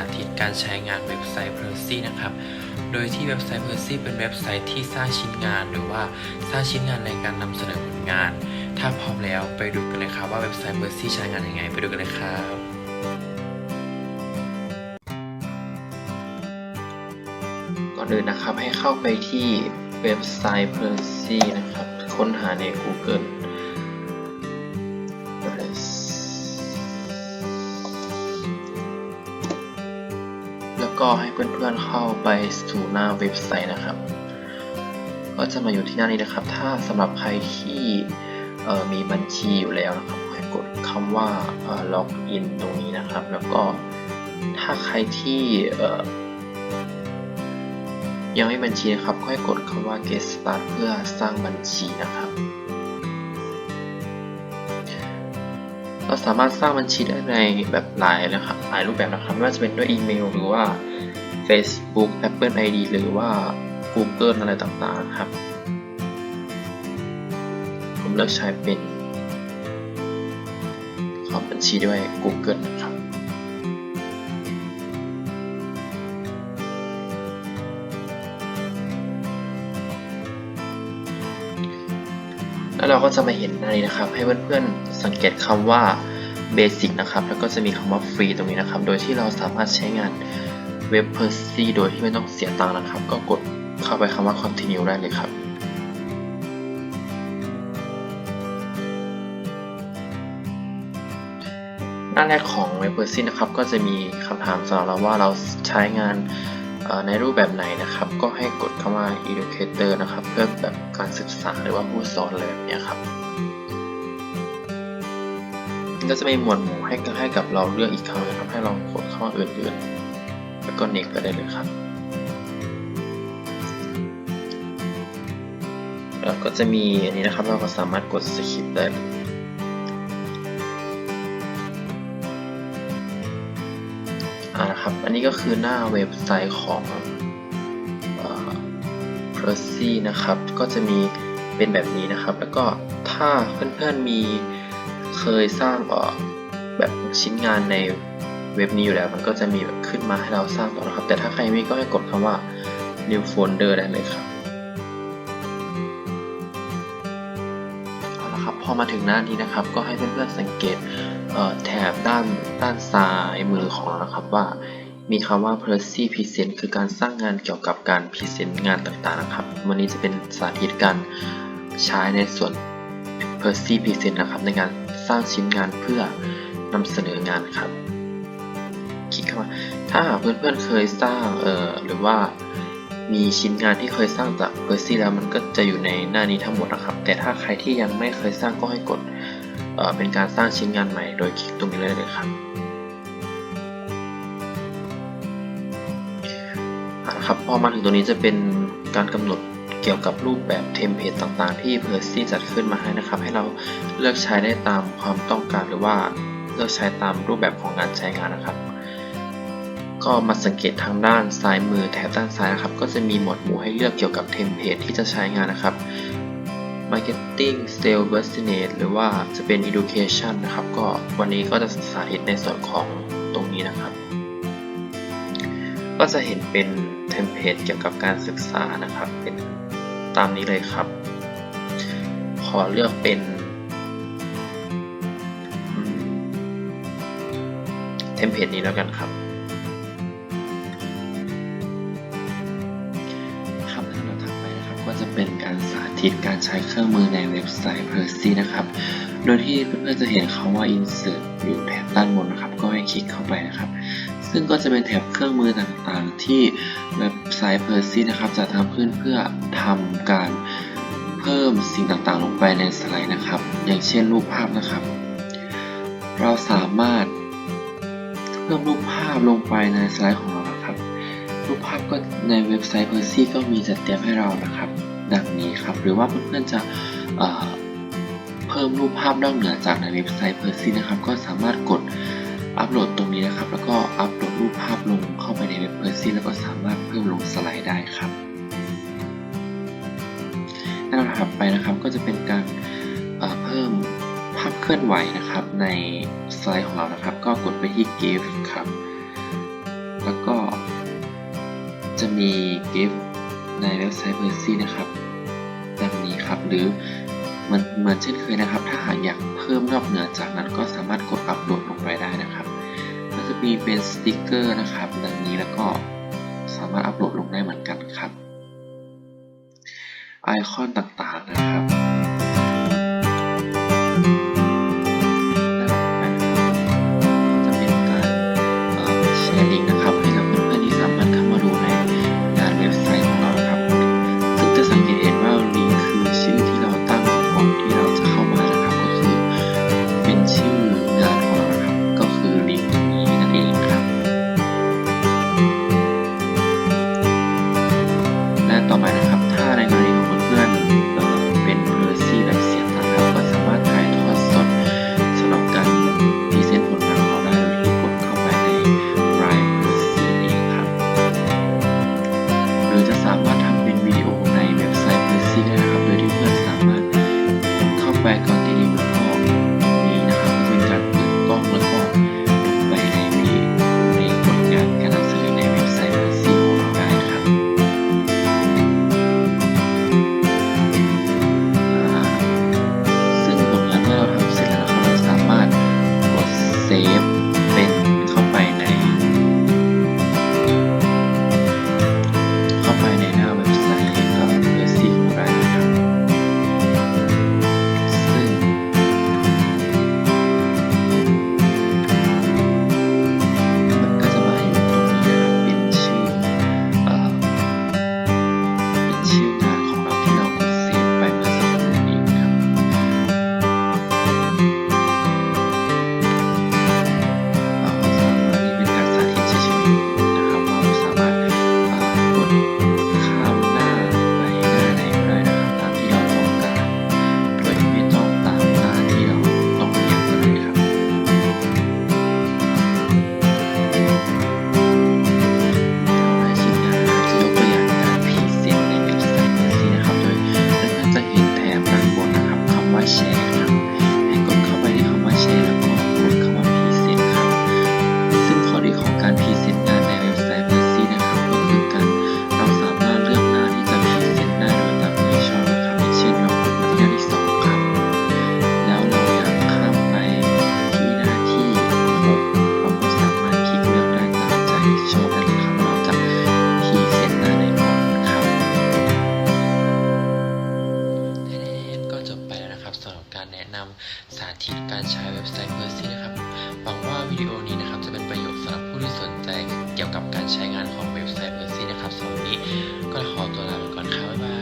าธิตการใช้งานเว็บไซต์ p e r s y นะครับ โดยที่เว็บไซต์ p e r s y เป็นเว็บไซต์ที่สร้างชิ้นงานหรือว่าสร้างชิ้นงานในการนำเสนอผลงาน ถ้าพร้อมแล้วไปดูกันเลยครับว่าเว็บไซต์ p e r s y ใช้งานยังไง ไปดูกันเลยครับก่อนอื่นนะครับให้เข้าไปที่เว็บไซต์ p e r s y นะครับ ค้นหาใน Google ก็ให้เพื่อนๆเข้าไปสู่หน้าเว็บไซต์นะครับ ก็จะมาอยู่ที่หน้านี้นะครับ ถ้าสำหรับใครที่มีบัญชีอยู่แล้วนะครับให้กดคำว่าล็อกอินตรงนี้นะครับ แล้วก็ถ้าใครที่ยังไม่บัญชีนะครับก็ให้กดคำว่า get start เพื่อสร้างบัญชีนะครับเราสามารถสร้างบัญชีได้ในแบบหลายนะครับหลายรูปแบบนะครับไม่ว่าจะเป็นด้วยอีเมล หรือว่า Facebook Apple ID หรือว่า Google อะไรต่างๆนะครับ ผมเลือกใช้เป็นขอบัญชีด้วย Google นะครับแล้วเราก็จะมาเห็นหน้านี้นะครับ ให้เพื่อนๆสังเกตคำว่า Basic นะครับ แล้วก็จะมีคำว่า Free ตรงนี้นะครับ โดยที่เราสามารถใช้งาน เว็บ p e r s y โดยที่ไม่ต้องเสียตังค์นะครับ ก็กดเข้าไปคำว่า Continue ได้เลยครับหน้าแรกของเว็บ p e r s y นะครับ ก็จะมีคำถามสำหรับเราว่าเราใช้งานในรูปแบบไหนนะครับ ก็ให้กดคำว่า educator นะครับ เพื่อแบบการศึกษาหรือว่าผู้สอนอะไรแบบเนี้ยครับก็จะมีหมวดหมู่ให้ให้กับเราเลือกอีกครั้งนะครับให้ลองกดเข้ามาอื่นๆ แล้วก็ next ไปได้เลยครับ แล้วก็จะมีอันนี้นะครับ เราก็สามารถกด skip ได้อ่านะครับ อันนี้ก็คือหน้าเว็บไซต์ของเอ่อ p e r s y นะครับ ก็จะมีเป็นแบบนี้นะครับ แล้วก็ถ้าเพื่อนๆมีเคยสร้างแบบชิ้นงานใน เว็บนี้อยู่แล้ว มันก็จะมีแบบขึ้นมาให้เราสร้างต่อนะครับ แต่ถ้าใครไม่ก็ให้กดคำว่า new folder ได้เลยครับเอาละครับพอมาถึงหน้านี้นะครับ ก็ให้เพื่อนๆสังเกตแถบด้านด้านซ้ายมือของเรานะครับว่ามีคำว่า p e r s y Present คือการสร้างงานเกี่ยวกับการพรีเซนต์งานต่างๆนะครับ วันนี้จะเป็นสาธิตการใช้ในส่วน p e r s y Present นะครับ ในการสร้างชิ้นงานเพื่อนำเสนองานครับ คลิกเข้ามา ถ้าหากเพื่อนๆเคยสร้างเอ่อหรือว่ามีชิ้นงานที่เคยสร้างจาก p e r s y แล้วมันก็จะอยู่ในหน้านี้ทั้งหมดนะครับ แต่ถ้าใครที่ยังไม่เคยสร้างก็ให้กดเออเป็นการสร้างชิ้นงานใหม่โดยคลิกตรงนี้เลยเลยครับเอาละครับพอมาถึงตรงนี้จะเป็นการกำหนดเกี่ยวกับรูปแบบเทมเพลตต่างๆ ที่ p e r s y จัดขึ้นมาให้นะครับ ให้เราเลือกใช้ได้ตามความต้องการหรือว่าเลือกใช้ตามรูปแบบของงานใช้งานนะครับ ก็มาสังเกตทางด้านซ้ายมือแถบด้านซ้ายนะครับ ก็จะมีหมวดหมู่ให้เลือกเกี่ยวกับเทมเพลตที่จะใช้งานนะครับ Marketing Sales Business หรือว่าจะเป็น Education นะครับ ก็วันนี้ก็จะสาธิตในส่วนของตรงนี้นะครับ ก็จะเห็นเป็นเทมเพลตเกี่ยวกับการศึกษานะครับ เป็นตามนี้เลยครับ ขอเลือกเป็นเทมเพลตนี้แล้วกันครับครับ ธิตการใช้เครื่องมือในเว็บไซต์ p e r s y นะครับ โดยที่เพื่อนๆจะเห็นคำว่า insert อยู่แถบด้านบนนะครับ ก็ให้คลิกเข้าไปนะครับ ซึ่งก็จะเป็นแถบเครื่องมือต่างๆ ที่เว็บไซต์ p e r s y นะครับจะทำขึ้นเพื่อทำการเพิ่มสิ่งต่างๆ ลงไปในสไลด์นะครับ อย่างเช่นรูปภาพนะครับ เราสามารถเพิ่มรูปภาพลงไปในสไลด์ของเรานะครับ รูปภาพก็ในเว็บไซต์ p e r s y ก็มีจัดเตรียมให้เรานะครับ ดังนี้ครับ หรือว่าเพื่อนๆจะเพิ่มรูปภาพนอกเหนือจากในเว็บไซต์ Percy นะครับ ก็สามารถกดอัปโหลดตรงนี้นะครับ แล้วก็อัปโหลดรูปภาพลงเข้าไปในเว็บ Percy แล้วก็สามารถเพิ่มลงสไลด์ได้ครับในราดับไปนะครับก็จะเป็นการเพิ่มภาพเคลื่อนไหวนะครับในสไลด์ของเรานะครับ ก็กดไปที่ GIF ครับ แล้วก็จะมี GIF ในเว็บไซต์ Mercy นะครับดังนี้ครับหรือมันเหมือนเช่นเคยนะครับ ถ้าหากอยากเพิ่มนอกเหนือจากนั้นก็สามารถกดอัปโหลดลงไปได้นะครับ ก็จะมีเป็นสติกเกอร์นะครับ ดังนี้แล้วก็สามารถอัปโหลดลงได้เหมือนกันครับ ไอคอนต่างๆนะครับ Bye. เกี่ยวกับการใช้งานของเว็บไซต์เออร์ซี่นะครับสำหรับนนี้ก็ขอตัวลาไปก่อนครับบ๊ายบาย